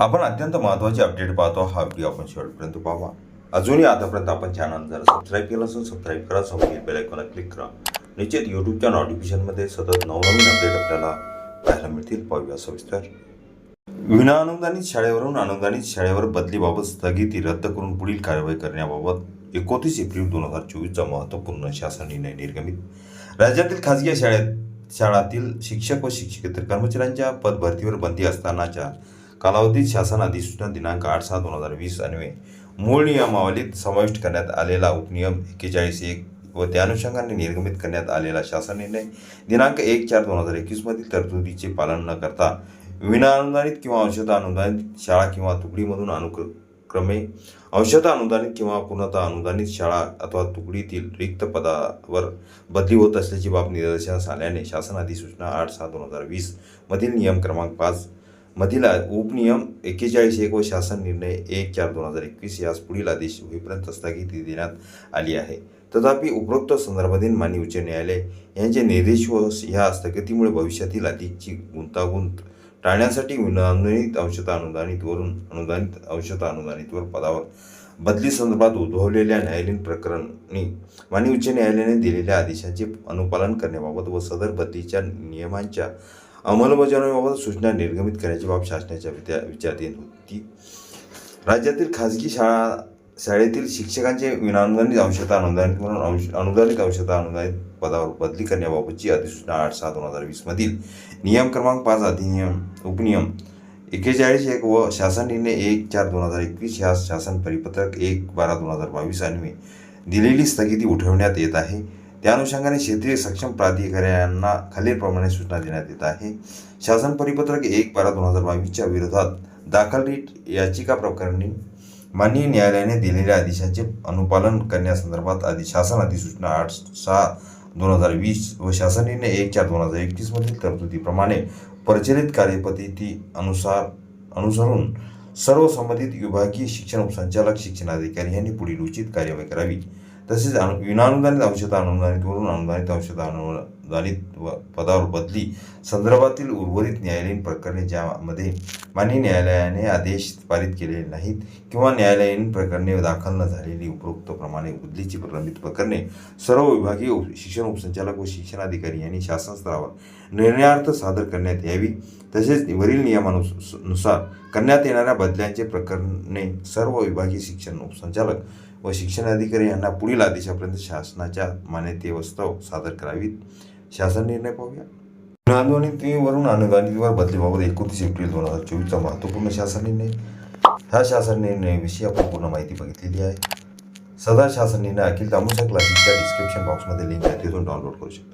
आपण अत्यंत महत्त्वाचे अपडेट पाहतो. हा व्हिडिओ आपण शेवटपर्यंत पाहावा अजूनही आतापर्यंत आपण चॅनल जर सबस्क्राईब केलं असेल सबस्क्राईब करा. समोर बेल क्लिक करा. निश्चित यूट्यूबच्या नोटिफिकेशनमध्ये सतत नवनवीन अपडेट आपल्याला पाहायला मिळतील. पाहूया सविस्तर. विना अनुदानित शाळेवरून अनुदानित शाळेवर बदलीबाबत स्थगिती रद्द करून पुढील कारवाई करण्याबाबत एकोणतीस एप्रिल दोन हजार चोवीसचा महत्त्वपूर्ण शासन निर्णय निर्गमित. राज्यातील खाजगी शाळेत शाळातील शिक्षक व शिक्षकेतर कर्मचाऱ्यांच्या पदभरतीवर बंदी असतानाच्या कालावधीत शासन अधिसूचना दिनांक आठ सहा दोन हजार वीस अन्वये मूळ नियमावलीत समाविष्ट करण्यात आलेला उपनियम एक्केचाळीस एक व त्या अनुषंगाने निर्गमित करण्यात आलेला शासन निर्णय दिनांक एक चार दोन हजार एकवीसमधील तरतुदीचे पालन न करता विनाअनुदानित किंवा औषध अनुदानित शाळा किंवा तुकडीमधून अनुक्रमे औषध अनुदानित किंवा पूर्णतः अनुदानित शाळा अथवा तुकडीतील रिक्त पदावर बदली होत असल्याची बाब निदर्शनास आल्याने शासन अधिसूचना आठ सहा दोन हजार वीसमधील नियम क्रमांक पाच मधील उपनियम एक्केचाळीस एक व शासन निर्णय एक चार दोन हजार एकवीस यास पुढील आदेश होईपर्यंत स्थगिती देण्यात आली आहे. तथापि उपरोक्त संदर्भातील मान्य उच्च न्यायालय यांचे निर्देश व ह्या स्थगितीमुळे भविष्यातील अधिकची गुंतागुंत टाळण्यासाठी अनुदानित अंशता अनुदानितवरून अनुदानित अंशता अनुदानितवर पदावर बदली संदर्भात उद्भवलेल्या न्यायालयीन प्रकरणी माननीय उच्च न्यायालयाने दिलेल्या आदेशाचे अनुपालन करण्याबाबत व सदर बदलीच्या नियमांच्या अंमलबजावणीबाबत सूचना निर्गमित करण्याची बाब शासनाच्या विद्या विचारात होती. राज्यातील खाजगी शाळा शाळेतील शिक्षकांचे विनानुदानित अंशता अनुदानित म्हणून अंश अनुदानित अंशता अनुदानित पदावर बदली करण्याबाबतची अधिसूचना आठ सहा दोन हजार वीसमधील नियम क्रमांक पाच अधिनियम उपनियम एक्केचाळीस एक व शासन निर्णय एक चार दोन हजार एकवीस ह्या शासन परिपत्रक एक बारा दोन हजार बावीस अन्वे दिलेली स्थगिती उठवण्यात येत आहे. त्या अनुषंगाने क्षेत्रीय सक्षम प्राधिकाऱ्यांना खालीलप्रमाणे सूचना देण्यात येत आहे. शासन परिपत्रक एक बारा दोन हजार बावीसच्या विरोधात दाखल रीट याचिका प्रकरणी माननीय न्यायालयाने दिलेल्या आदेशाचे अनुपालन करण्यासंदर्भात आधी शासन अधिसूचना आठ सहा दोन हजार वीस व शासन निर्णय एक चार दोन हजार एकवीसमधील तरतुदीप्रमाणे प्रचलित कार्यपद्धती अनुसार अनुसरून सर्व संबंधित विभागीय शिक्षण उपसंचालक शिक्षणाधिकारी यांनी पुढील उचित कार्यवाही करावी. तसेच अनु विनानुदानित अनुदानित अनुदानितवरून अनुदानित औषध अनुदानित व पदावर बदली संदर्भातील उर्वरित न्यायालयीन प्रकरणे ज्यामध्ये माननीय न्यायालयाने आदेश पारित केलेले नाहीत किंवा न्यायालयीन प्रकरणे दाखल न झालेली उपरोक्त प्रमाणे बदलीची प्रलंबित प्रकरणे सर्व विभागीय उप- शिक्षण उपसंचालक व शिक्षणाधिकारी यांनी शासन स्तरावर निर्णयार्थ सादर करण्यात यावी. तसेच वरील नियमानुसार करण्यात येणाऱ्या बदल्यांचे प्रकरणे सर्व विभागीय शिक्षण उपसंचालक व शिक्षण अधिकारी यांना पुढील आदेशापर्यंत शासनाच्या मान्यतेवस्तव सादर करावीत. शासन निर्णय पाहूया. अनुदानितीवरून अनुदानितवर बदलीबाबत एकोणतीस एप्रिल दोन हजार चोवीसचा महत्त्वपूर्ण शासन निर्णय. ह्या शासन निर्णयाविषयी आपण पूर्ण माहिती बघितलेली आहे. सदर शासन निर्णय अखिल तामुसा क्लासेसच्या डिस्क्रिप्शन बॉक्समध्ये लिंक आहे तिथून डाउनलोड करू शकता.